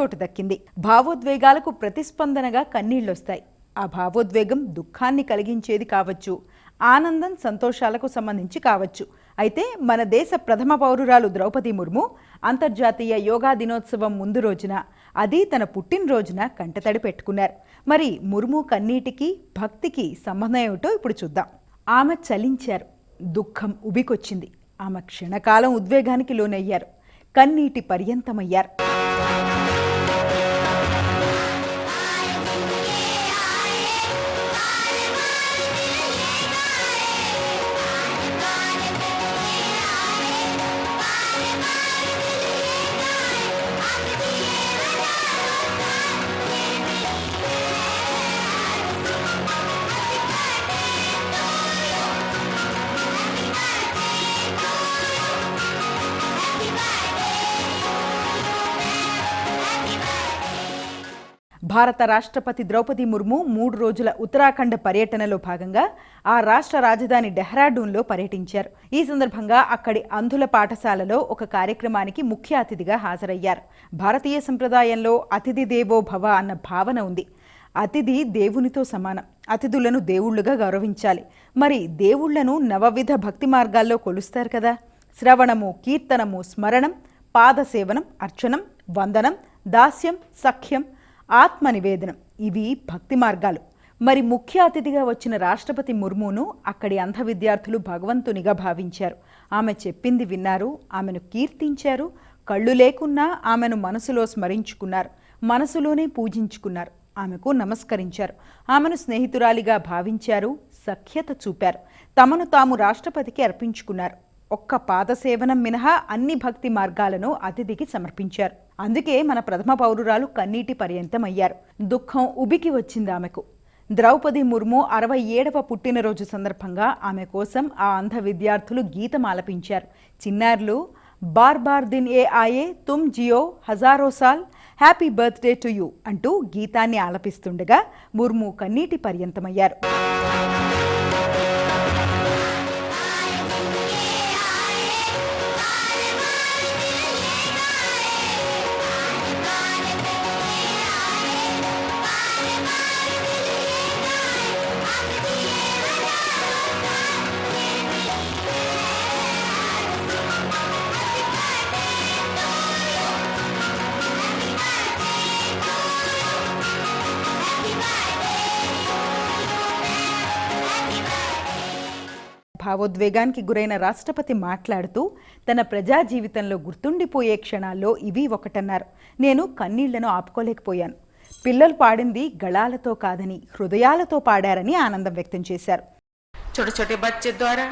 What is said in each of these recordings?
చోటు దక్కింది. భావోద్వేగాలకు ప్రతిస్పందనగా కన్నీళ్ళొస్తాయి ఆ భావోద్వేగం దుఃఖాన్ని కలిగించేది కావచ్చు ఆనందం సంతోషాలకు సంబంధించి కావచ్చు. అయితే మన దేశ ప్రథమ పౌరురాలు ద్రౌపది ముర్ము అంతర్జాతీయ యోగా దినోత్సవం ముందు రోజున అది తన పుట్టినరోజున కంటతడి పెట్టుకున్నారు. మరి ముర్ము కన్నీటికి భక్తికి సంబంధం ఏమిటో ఇప్పుడు చూద్దాం. ఆమె చలించారు. దుఃఖం ఉబికొచ్చింది. ఆమె క్షణకాలం ఉద్వేగానికి లోనయ్యారు. కన్నీటి పర్యంతమయ్యారు. భారత రాష్ట్రపతి ద్రౌపది ముర్ము మూడు రోజుల ఉత్తరాఖండ్ పర్యటనలో భాగంగా ఆ రాష్ట్ర రాజధాని డెహ్రాడూన్లో పర్యటించారు. ఈ సందర్భంగా అక్కడి అంధుల పాఠశాలలో ఒక కార్యక్రమానికి ముఖ్య అతిథిగా హాజరయ్యారు. భారతీయ సంప్రదాయంలో అతిథి దేవో భవ అన్న భావన ఉంది. అతిథి దేవునితో సమానం. అతిథులను దేవుళ్ళుగా గౌరవించాలి. మరి దేవుళ్ళను నవవిధ భక్తి మార్గాల్లో కొలుస్తారు కదా. శ్రవణము కీర్తనము స్మరణం పాదసేవనం అర్చనం వందనం దాస్యం సఖ్యం ఆత్మ నివేదనం ఇవి భక్తి మార్గాలు. మరి ముఖ్య అతిథిగా వచ్చిన రాష్ట్రపతి ముర్మును అక్కడి అంధ విద్యార్థులు భగవంతునిగా భావించారు. ఆమె చెప్పింది విన్నారు ఆమెను కీర్తించారు కళ్ళు లేకున్నా ఆమెను మనసులో స్మరించుకున్నారు మనసులోనే పూజించుకున్నారు ఆమెకు నమస్కరించారు. ఆమెను స్నేహితురాలిగా భావించారు సఖ్యత చూపారు. తమను తాము రాష్ట్రపతికి అర్పించుకున్నారు. ఒక్క పాదసేవనం మినహా అన్ని భక్తి మార్గాలను అతిథికి సమర్పించారు. అందుకే మన ప్రథమ పౌరురాలు కన్నీటి పర్యంతమయ్యారు. దుఃఖం ఉబికి వచ్చింది ఆమెకు. ద్రౌపది ముర్ము అరవై ఏడవ పుట్టినరోజు సందర్భంగా ఆమె కోసం ఆ అంధ విద్యార్థులు గీతం ఆలపించారు. చిన్నారులు బార్ బార్ దిన్ ఏ ఆయే తుమ్ జియో హజారో సాల్ హ్యాపీ బర్త్డే టు యూ అంటూ గీతాన్ని ఆలపిస్తుండగా ముర్ము కన్నీటి పర్యంతమయ్యారు. భావోద్వేగానికి గురైన రాష్ట్రపతి మాట్లాడుతూ తన ప్రజా జీవితంలో గుర్తుండిపోయే క్షణాల్లో ఇవి ఒకటన్నారు నేను కన్నీళ్లను ఆపుకోలేకపోయాను పిల్లలు పాడింది గళాలతో కాదని హృదయాలతో పాడారని ఆనందం వ్యక్తం చేశారు छोटे छोटे बच्चे द्वारा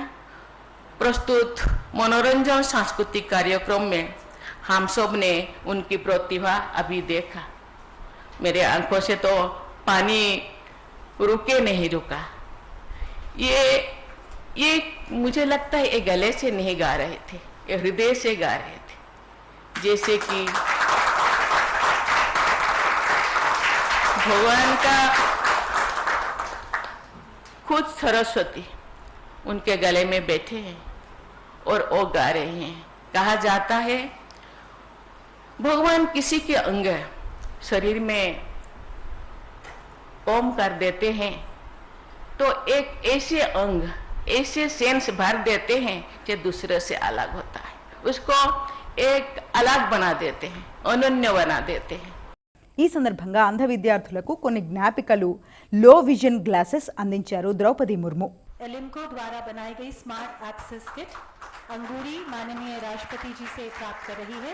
प्रस्तुत मनोरंजन सांस्कृतिक कार्यक्रम में हम सब ने उनकी प्रतिभा अभी देखा मेरे आंखों से तो पानी रुके नहीं रुका ये ये मुझे लगता है ये गले से नहीं गा रहे थे, ये हृदय से गा रहे थे। जैसे कि भगवान का खुद सरस्वती उनके गले में बैठे हैं और वो गा रहे हैं। कहा जाता है, भगवान किसी के अंग शरीर में ओम कर देते हैं तो एक ऐसे अंग ऐसे सेंस भर देते हैं जो दूसरे से अलग होता है उसको एक अलग बना देते हैं अनन्य बना देते हैं ఈ సందర్భంగా అంధ విద్యార్థులకు కొన్ని జ్ఞాపికలు లో విజన్ గ్లాసెస్ అందించారు ద్రౌపది ముర్ము एलिम्को द्वारा बनाई गई स्मार्ट एक्सेस किट अंगूरी माननीय राष्ट्रपति जी से प्राप्त कर रही है